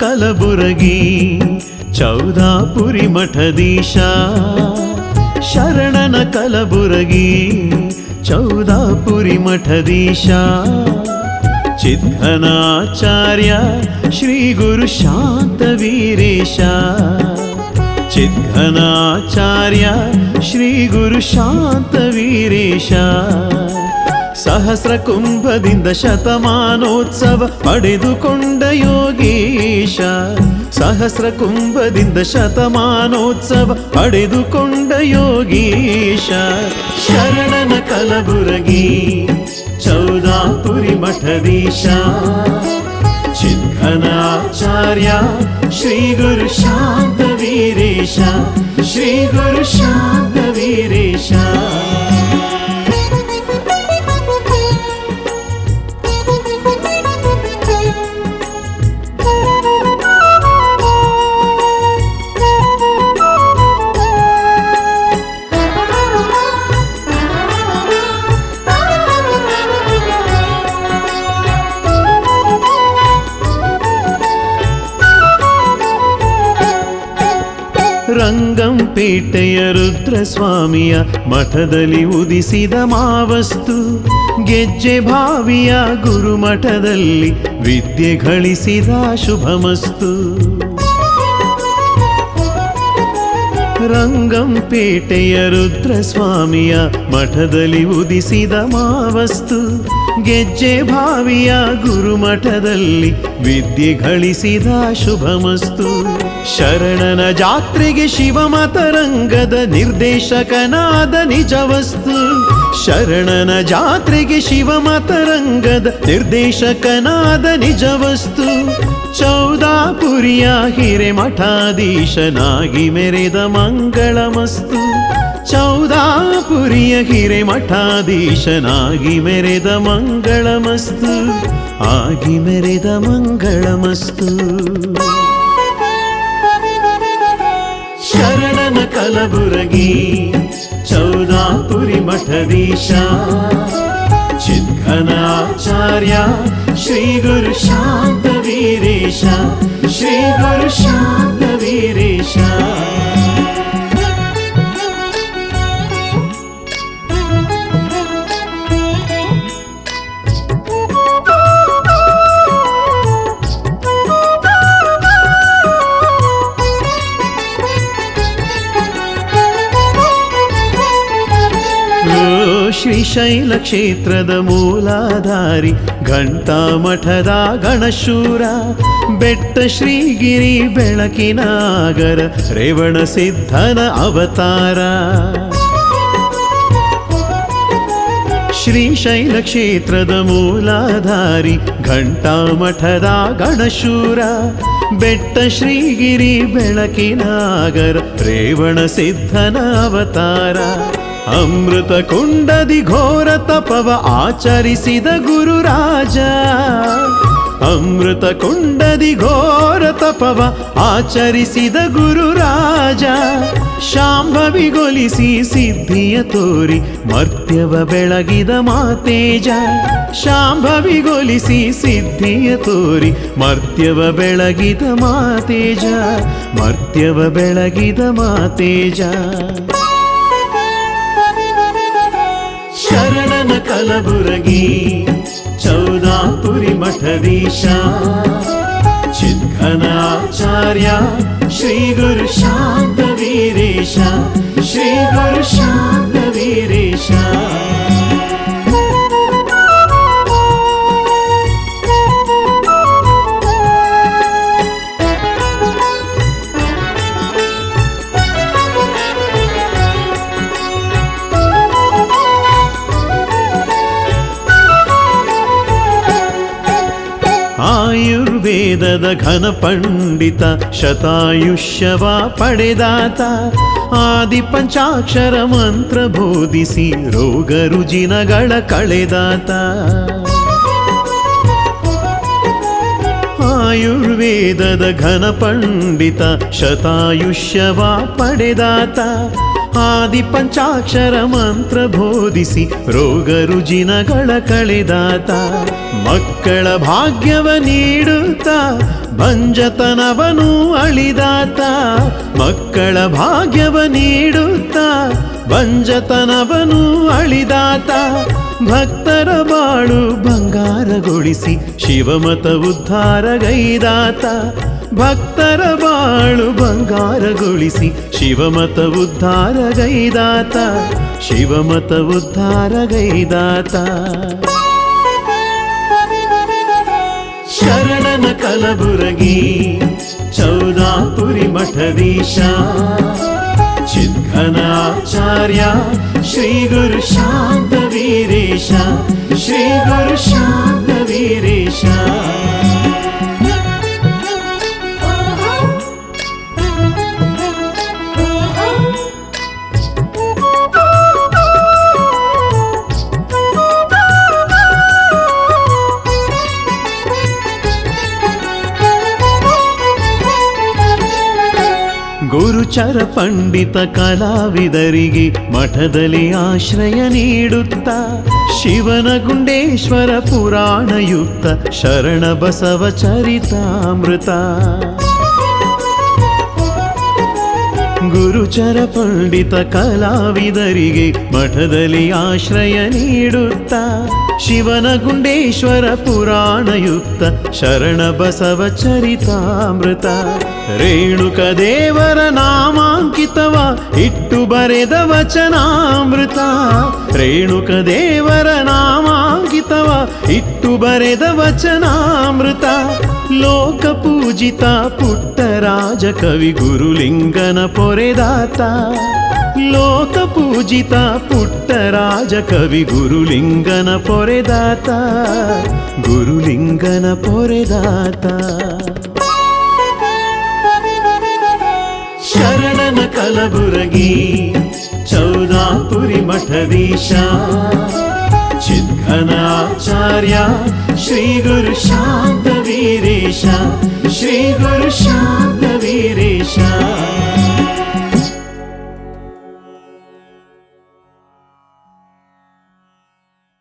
ಕಲಬುರಗಿ, ಚೌದಾಪುರಿ ಮಠದೀಶ. ಶರಣನ ಕಲಬುರಗಿ, ಚೌದಾಪುರಿ ಮಠದೀಶ. ಚಿದ್ಧನಾಚಾರ್ಯ ಶ್ರೀ ಗುರು ಶಾಂತ ವೀರೇಶ. ಚಿದ್ಧನಾಚಾರ್ಯ ಶ್ರೀ ಗುರು ಶಾಂತ ವೀರೇಶ. ಸಹಸ್ರ ಕುಂಭದಿಂದ ಶತಮಾನೋತ್ಸವ ಪಡೆದುಕೊಂಡ ಯೋಗೀಶ ಸಹಸ್ರ ಕುಂಭದಿಂದ ಶತಮಾನೋತ್ಸವ ಪಡೆದುಕೊಂಡ ಯೋಗೀಶ ಶರಣನ ಕಲಬುರಗಿ ಚೌದಾಪುರಿ ಮಠದೀಶ ಚಿದ್ಘನಾಚಾರ್ಯ ಶ್ರೀ ಗುರು ಶಾಂತ ವೀರೇಶ ಶ್ರೀ ಗುರು ಶಾಂತ ವೀರೇಶ ರಂಗಂಪೇಟೆಯ ರುದ್ರಸ್ವಾಮಿಯ ಮಠದಲ್ಲಿ ಉದಿಸಿದ ಮಾವಸ್ತು. ಗೆಜ್ಜೆ ಭಾವಿಯ ಗುರುಮಠದಲ್ಲಿ ವಿದ್ಯೆ ಗಳಿಸಿದ ಶುಭಮಸ್ತು. ರಂಗಂಪೇಟೆಯ ರುದ್ರಸ್ವಾಮಿಯ ಮಠದಲ್ಲಿ ಉದಿಸಿದ ಮಾವಸ್ತು. ಗೆಜ್ಜೆ ಭಾವಿಯ ಗುರುಮಠದಲ್ಲಿ ವಿದ್ಯೆ ಗಳಿಸಿದ ಶುಭಮಸ್ತು. ಶರಣನ ಜಾತ್ರೆಗೆ ಶಿವಮತರಂಗದ ನಿರ್ದೇಶಕನಾದ ನಿಜವಸ್ತು. ಶರಣನ ಜಾತ್ರೆಗೆ ಶಿವಮತರಂಗದ ನಿರ್ದೇಶಕನಾದ ನಿಜವಸ್ತು. ಚೌದಾಪುರಿಯ ಹಿರೇಮಠಾಧೀಶನಾಗಿ ಮೆರೆದ ಮಂಗಳಮಸ್ತು. ಚೌದಾಪುರಿಯ ಹಿರೇಮಠಾಧೀಶನಾಗಿ ಮೆರೆದ ಮಂಗಳಮಸ್ತು. ಆಗಿ ಮೆರೆದ ಮಂಗಳಮಸ್ತು. ಶರಣನ ಕಲಬುರಗಿ, ಚೌದಾಪುರಿ ಮಠದೀಶ ಚಿದ್ಘನಾಚಾರ್ಯ ಶ್ರೀ ಗುರು ಶಾಂತ ಶ್ರೀಶೈಲ ಕ್ಷೇತ್ರದ ಮೂಲಾಧಾರಿ ಘಂಟಾ ಮಠದ ಗಣಶೂರ, ಬೆಟ್ಟ ಶ್ರೀಗಿರಿ ಬೆಳಕಿನಾಗರ ರೇವಣ ಸಿದ್ಧನ ಅವತಾರ. ಶ್ರೀಶೈಲ ಕ್ಷೇತ್ರದ ಮೂಲಾಧಾರಿ ಘಂಟಾ ಮಠದ ಗಣಶೂರ, ಬೆಟ್ಟ ಶ್ರೀಗಿರಿ ಬೆಳಕಿನಾಗರ ರೇವಣ ಸಿದ್ಧನ ಅವತಾರ. ಅಮೃತ ಕುಂಡದಿ ಘೋರ ತಪವ ಆಚರಿಸಿದ ಗುರುರಾಜ. ಅಮೃತ ಕುಂಡದಿ ಘೋರ ತಪವ ಆಚರಿಸಿದ ಗುರುರಾಜ. ಶಾಂಭವಿಗೊಲಿಸಿ ಸಿದ್ಧಿಯ ತೋರಿ ಮರ್ತ್ಯವ ಬೆಳಗಿದ ಮಾತೇಜ. ಶಾಂಭವಿಗೊಲಿಸಿ ಸಿದ್ಧಿಯ ತೋರಿ ಮರ್ತ್ಯವ ಬೆಳಗಿದ ಮಾತೇಜ. ಮರ್ತ್ಯವ ಬೆಳಗಿದ ಮಾತೇಜ. ಶರಣನ ಕಲಬುರಗಿ ಚೌದಾಪುರಿ ಮಠದೀಶ ಚಿದ್ಘನಾಚಾರ್ಯ ಶ್ರೀ ಗುರು ಶಾಂತ ವೀರೇಶ ಶ್ರೀ ಗುರು ಶಾಂತ ವೀರೇಶ ಆಯುರ್ವೇದದ ಘನ ಪಂಡಿತ ಶತಾಯುಷ್ಯವ ಪಡೆದಾತ. ಆದಿ ಪಂಚಾಕ್ಷರ ಮಂತ್ರ ಬೋಧಿಸಿ ರೋಗ ರುಜಿನಗಳ ಕಳೆದಾತ. ಆಯುರ್ವೇದದ ಘನ ಪಂಡಿತ ಶತಾಯುಷ್ಯವ ಪಡೆದಾತ. ಆದಿ ಪಂಚಾಕ್ಷರ ಮಂತ್ರ ಬೋಧಿಸಿ ರೋಗ ರುಜಿನಗಳ ಕಳೆದಾತ. ಮಕ್ಕಳ ಭಾಗ್ಯವ ನೀಡುತ್ತ, ಭಂಜತನವನು ಅಳಿದಾತ. ಮಕ್ಕಳ ಭಾಗ್ಯವ ನೀಡುತ್ತ ಬಂಜತನವನು ಅಳಿದಾತ, ಭಕ್ತರ ಬಾಳು ಬಂಗಾರಗೊಳಿಸಿ ಶಿವಮತ ಉದ್ಧಾರಗೈದಾತ, ಭಕ್ತರ ಬಾಳು ಬಂಗಾರಗೊಳಿಸಿ ಶಿವಮತ ಉದ್ಧಾರಗೈದಾತ ಶಿವಮತ ಉದ್ಧಾರಗೈದಾತ. ಶರಣನ ಕಲಬುರಗಿ ಚೌದಾಪುರಿ ಮಠದೀಶ ಚಿದ್ಘನಾಚಾರ್ಯ ಶ್ರೀ ಗುರು ಗುರುಚರ ಪಂಡಿತ ಕಲಾವಿದರಿಗೆ ಮಠದಲ್ಲಿ ಆಶ್ರಯ ನೀಡುತ್ತ ಶಿವನ ಗುಂಡೇಶ್ವರ ಪುರಾಣಯುಕ್ತ ಶರಣ ಬಸವ ಚರಿತಾಮೃತ. ಗುರುಚರ ಪಂಡಿತ ಕಲಾವಿದರಿಗೆ ಮಠದಲ್ಲಿ ಆಶ್ರಯ ನೀಡುತ್ತ ಶಿವನ ಗುಂಡೇಶ್ವರ ಪುರಾಣಯುಕ್ತ ಶರಣ ಬಸವ ಚರಿತಾಮೃತ. ರೇಣುಕ ದೇವರ ನಾಮಾಂಕಿತವ ಇಟ್ಟು ಬರೆದ ವಚನಾಮೃತ ರೇಣುಕ ದೇವರ ನಾಮಾಂಕಿತವ ಇಟ್ಟು ಬರೆದ ವಚನಾಮೃತ ಲೋಕ ಪೂಜಿತ ಪುಟ್ಟರಾಜ ಕವಿ ಗುರುಲಿಂಗನ ಪೊರೆದಾತ ಲೋಕ ಪೂಜಿತ ಪುಟ್ಟರಾಜ ಕವಿ ಗುರುಲಿಂಗನ ಪೊರೆದಾತ ಗುರುಲಿಂಗನ ಪೊರೆದಾತ ಕಲಬುರಗಿ ಚೌದಾಪುರಿ ಮಠದೀಶ ಚಿದ್ಘನಾಚಾರ್ಯ ಶ್ರೀ ಗುರು ಶಾಂತ ವೀರೇಶ. ಶ್ರೀ ಗುರು ಶಾಂತ